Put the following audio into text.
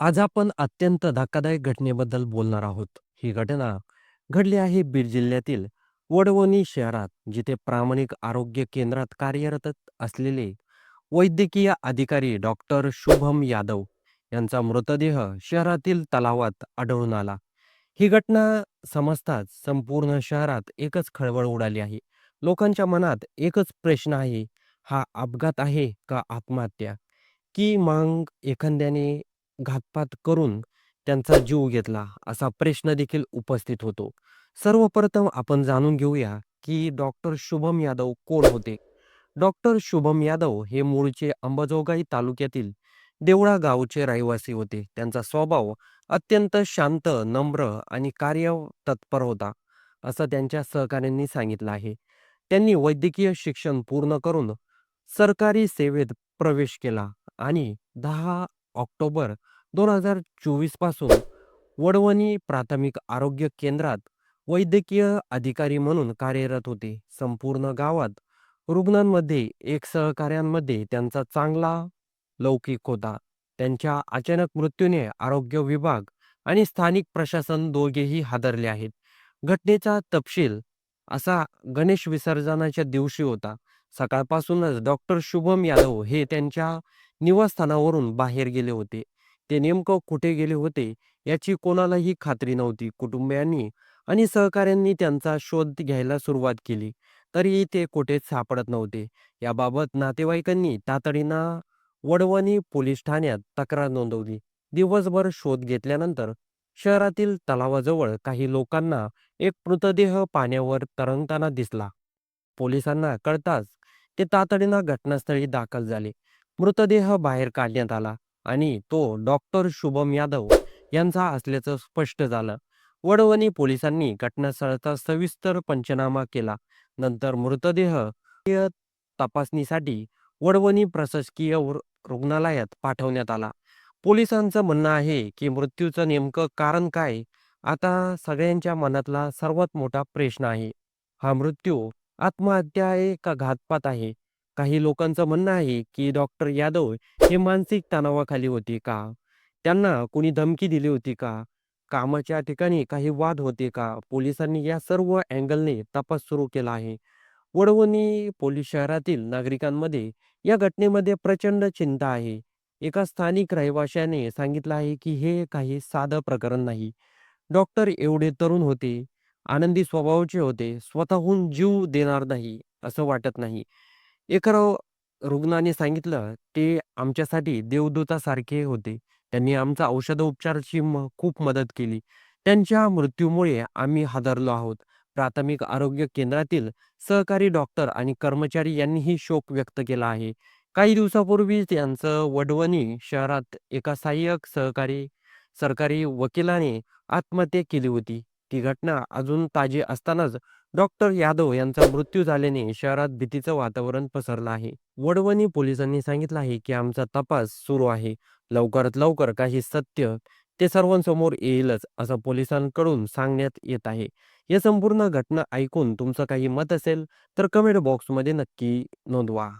आज आपण अत्यंत धक्कादायक घटनेबद्दल बोलणार आहोत. ही घटना घडली आहे बीड जिल्ह्यातील वडवणी शहरात, जिथे प्रामाणिक आरोग्य केंद्रात कार्यरत असलेले वैद्यकीय अधिकारी डॉक्टर शुभम यादव यांचा मृतदेह शहरातील तलावात आढळून आला. ही घटना समजताच संपूर्ण शहरात एकच खळबळ उडाली आहे. लोकांच्या मनात एकच प्रश्न आहे, हा अपघात आहे का आत्महत्या? की मग एखाद्याने घातपात करून त्यांचा जीव घेतला, असा प्रश्न देखील उपस्थित होतो. सर्वप्रथम आपण जाणून घेऊया, की डॉक्टर शुभम यादव कोण होते? डॉक्टर शुभम यादव हे मूळचे अंबाजोगाई तालुक्यातील देवळा गावचे रहिवासी होते. त्यांचा स्वभाव अत्यंत शांत, नम्र आणि कार्य तत्पर होता, असं त्यांच्या सहकाऱ्यांनी सांगितलं आहे. त्यांनी वैद्यकीय शिक्षण पूर्ण करून सरकारी सेवेत प्रवेश केला आणि दहा ऑक्टोबर 2024 पासून वडवणी प्राथमिक आरोग्य केंद्रात वैद्यकीय अधिकारी म्हणून कार्यरत होते. संपूर्ण गावात रुग्णांमध्ये एक सहकाऱ्यांमध्ये त्यांचा चांगला लौकिक होता. त्यांच्या अचानक मृत्यूने आरोग्य विभाग आणि स्थानिक प्रशासन दोघेही हादरले आहेत. घटनेचा तपशील असा गणेश विसर्जनाच्या दिवशी होता. सकाळपासूनच डॉक्टर शुभम यादव हे त्यांच्या निवासस्थानावरून बाहेर गेले होते. ते नेमकं कुठे गेले होते याची कोणालाही खात्री नव्हती. कुटुंबियांनी आणि सहकाऱ्यांनी त्यांचा शोध घ्यायला सुरुवात केली, तरीही ते कुठेच सापडत नव्हते. याबाबत नातेवाईकांनी तातडीनं वडवणी पोलीस ठाण्यात तक्रार नोंदवली. दिवसभर शोध घेतल्यानंतर शहरातील तलावाजवळ काही लोकांना एक मृतदेह पाण्यावर तरंगताना दिसला. पोलिसांना कळताच ते तातडीनं घटनास्थळी दाखल झाले. मृतदेह बाहेर काढण्यात आला आणि तो डॉक्टर शुभम यादव यांचा असल्याचं स्पष्ट झालं. वडवणी पोलिसांनी घटनास्थळाचा सविस्तर पंचनामा केला. नंतर मृतदेह तपासणीसाठी वडवणी प्रशासकीय रुग्णालयात पाठवण्यात आला. पोलिसांचं म्हणणं आहे, की मृत्यूचं नेमकं कारण काय? आता सगळ्यांच्या मनातला सर्वात मोठा प्रश्न आहे. हा मृत्यू आत्महत्या आहे का घातपात आहे? काही लोकांचं म्हणणं आहे, की डॉक्टर यादव हे मानसिक तणावाखाली होते का? त्यांना कुणी धमकी दिली होती का? कामाच्या ठिकाणी काही वाद होते का? पोलिसांनी या सर्व अँगलने तपास सुरू केला आहे. वडवणी पोलीस शहरातील नागरिकांमध्ये या घटनेमध्ये प्रचंड चिंता आहे. एका स्थानिक रहिवाशाने सांगितलं आहे, की हे काही साधं प्रकरण नाही. डॉक्टर एवढे तरुण होते, आनंदी स्वभावाचे होते, स्वतःहून जीव देणार नाही असं वाटत नाही. एका रुग्णाने सांगितलं, "ते आमच्यासाठी देवदूतासारखे होते. त्यांनी आमचा औषधोपचाराची म खूप मदत केली. त्यांच्या मृत्यूमुळे आम्ही हादरलो आहोत." प्राथमिक आरोग्य केंद्रातील सहकारी डॉक्टर आणि कर्मचारी यांनीही शोक व्यक्त केला आहे. काही दिवसापूर्वीच यांचं वडवणी शहरात एका सहाय्यक सहकारी सरकारी वकिलाने आत्महत्या केली होती. ती घटना अजून ताजी असतानाच डॉक्टर यादव यांचा मृत्यू झाल्याने शहरात भीतीचं वातावरण पसरलं आहे. वडवणी पोलिसांनी सांगितलं आहे, की आमचा तपास सुरू आहे. लवकरात लवकर काही सत्य ते सर्वांसमोर येईलच, असं पोलिसांकडून सांगण्यात येत आहे. या संपूर्ण घटना ऐकून तुमचं काही मत असेल तर कमेंट बॉक्समध्ये नक्की नोंदवा.